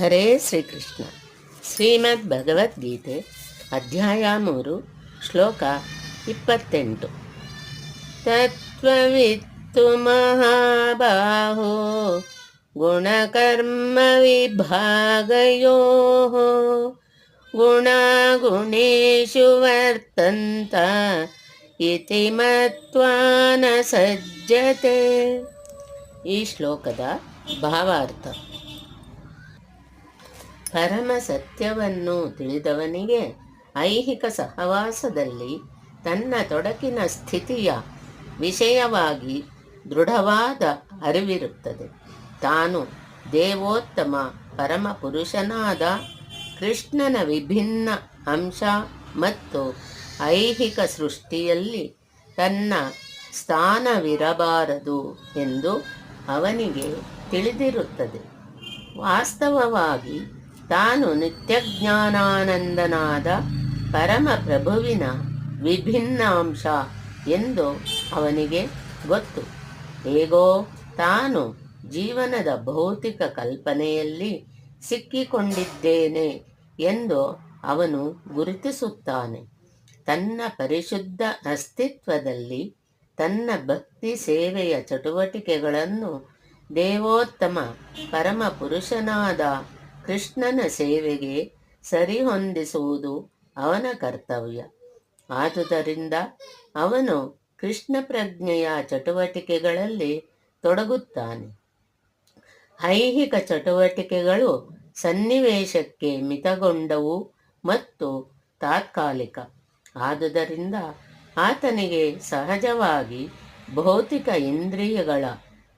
ಹರೇ ಶ್ರೀಕೃಷ್ಣ. ಶ್ರೀಮದ್ ಭಗವದ್ಗೀತೆ, ಅಧ್ಯಾಯ ಮೂರು, ಶ್ಲೋಕ ಇಪ್ಪತ್ತೆಂಟು. ತತ್ವವಿತ್ತು ಮಹಾಬಾಹೋ ಗುಣಕರ್ಮ ವಿಭಾಗಯೋ ಗುಣಗುಣೇಶು ವರ್ತಂತ, ಇತಿ ಮತ್ವಾನ ಸಜ್ಜತೆ ಈ ಶ್ಲೋಕದ ಭಾವಾರ್ಥ. ಪರಮ ಸತ್ಯವನ್ನು ತಿಳಿದವನಿಗೆ ಐಹಿಕ ಸಹವಾಸದಲ್ಲಿ ತನ್ನ ತೊಡಕಿನ ಸ್ಥಿತಿಯ ವಿಷಯವಾಗಿ ದೃಢವಾದ ಅರಿವಿರುತ್ತದೆ. ತಾನು ದೇವೋತ್ತಮ ಪರಮ ಪುರುಷನಾದ ಕೃಷ್ಣನ ವಿಭಿನ್ನ ಅಂಶ ಮತ್ತು ಐಹಿಕ ಸೃಷ್ಟಿಯಲ್ಲಿ ತನ್ನ ಸ್ಥಾನವಿರಬಾರದು ಎಂದು ಅವನಿಗೆ ತಿಳಿದಿರುತ್ತದೆ. ವಾಸ್ತವವಾಗಿ ತಾನು ನಿತ್ಯಜ್ಞಾನಾನಂದನಾದ ಪರಮ ಪ್ರಭುವಿನ ವಿಭಿನ್ನ ಅಂಶ ಎಂದು ಅವನಿಗೆ ಗೊತ್ತು. ಹೇಗೋ ತಾನು ಜೀವನದ ಭೌತಿಕ ಕಲ್ಪನೆಯಲ್ಲಿ ಸಿಕ್ಕಿಕೊಂಡಿದ್ದೇನೆ ಎಂದು ಅವನು ಗುರುತಿಸುತ್ತಾನೆ. ತನ್ನ ಪರಿಶುದ್ಧ ಅಸ್ತಿತ್ವದಲ್ಲಿ ತನ್ನ ಭಕ್ತಿ ಸೇವೆಯ ಚಟುವಟಿಕೆಗಳನ್ನು ದೇವೋತ್ತಮ ಪರಮ ಪುರುಷನಾದ ಕೃಷ್ಣನ ಸೇವೆಗೆ ಸರಿಹೊಂದಿಸುವುದು ಅವನ ಕರ್ತವ್ಯ. ಆದುದರಿಂದ ಅವನು ಕೃಷ್ಣ ಪ್ರಜ್ಞೆಯ ಚಟುವಟಿಕೆಗಳಲ್ಲಿ ತೊಡಗುತ್ತಾನೆ. ಐಹಿಕ ಚಟುವಟಿಕೆಗಳು ಸನ್ನಿವೇಶಕ್ಕೆ ಮಿತಗೊಂಡವು ಮತ್ತು ತಾತ್ಕಾಲಿಕ. ಆದುದರಿಂದ ಆತನಿಗೆ ಸಹಜವಾಗಿ ಭೌತಿಕ ಇಂದ್ರಿಯಗಳ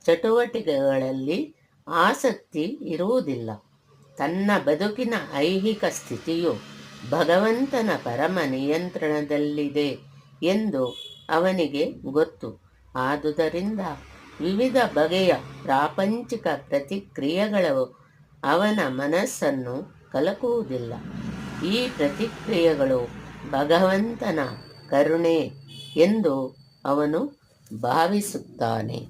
ಚಟುವಟಿಕೆಗಳಲ್ಲಿ ಆಸಕ್ತಿ ಇರುವುದಿಲ್ಲ. ತನ್ನ ಬದುಕಿನ ಐಹಿಕ ಸ್ಥಿತಿಯು ಭಗವಂತನ ಪರಮ ನಿಯಂತ್ರಣದಲ್ಲಿದೆ ಎಂದು ಅವನಿಗೆ ಗೊತ್ತು. ಆದುದರಿಂದ ವಿವಿಧ ಬಗೆಯ ಪ್ರಾಪಂಚಿಕ ಪ್ರತಿಕ್ರಿಯೆಗಳು ಅವನ ಮನಸ್ಸನ್ನು ಕಲಕುವುದಿಲ್ಲ. ಈ ಪ್ರತಿಕ್ರಿಯೆಗಳು ಭಗವಂತನ ಕರುಣೆ ಎಂದು ಅವನು ಭಾವಿಸುತ್ತಾನೆ.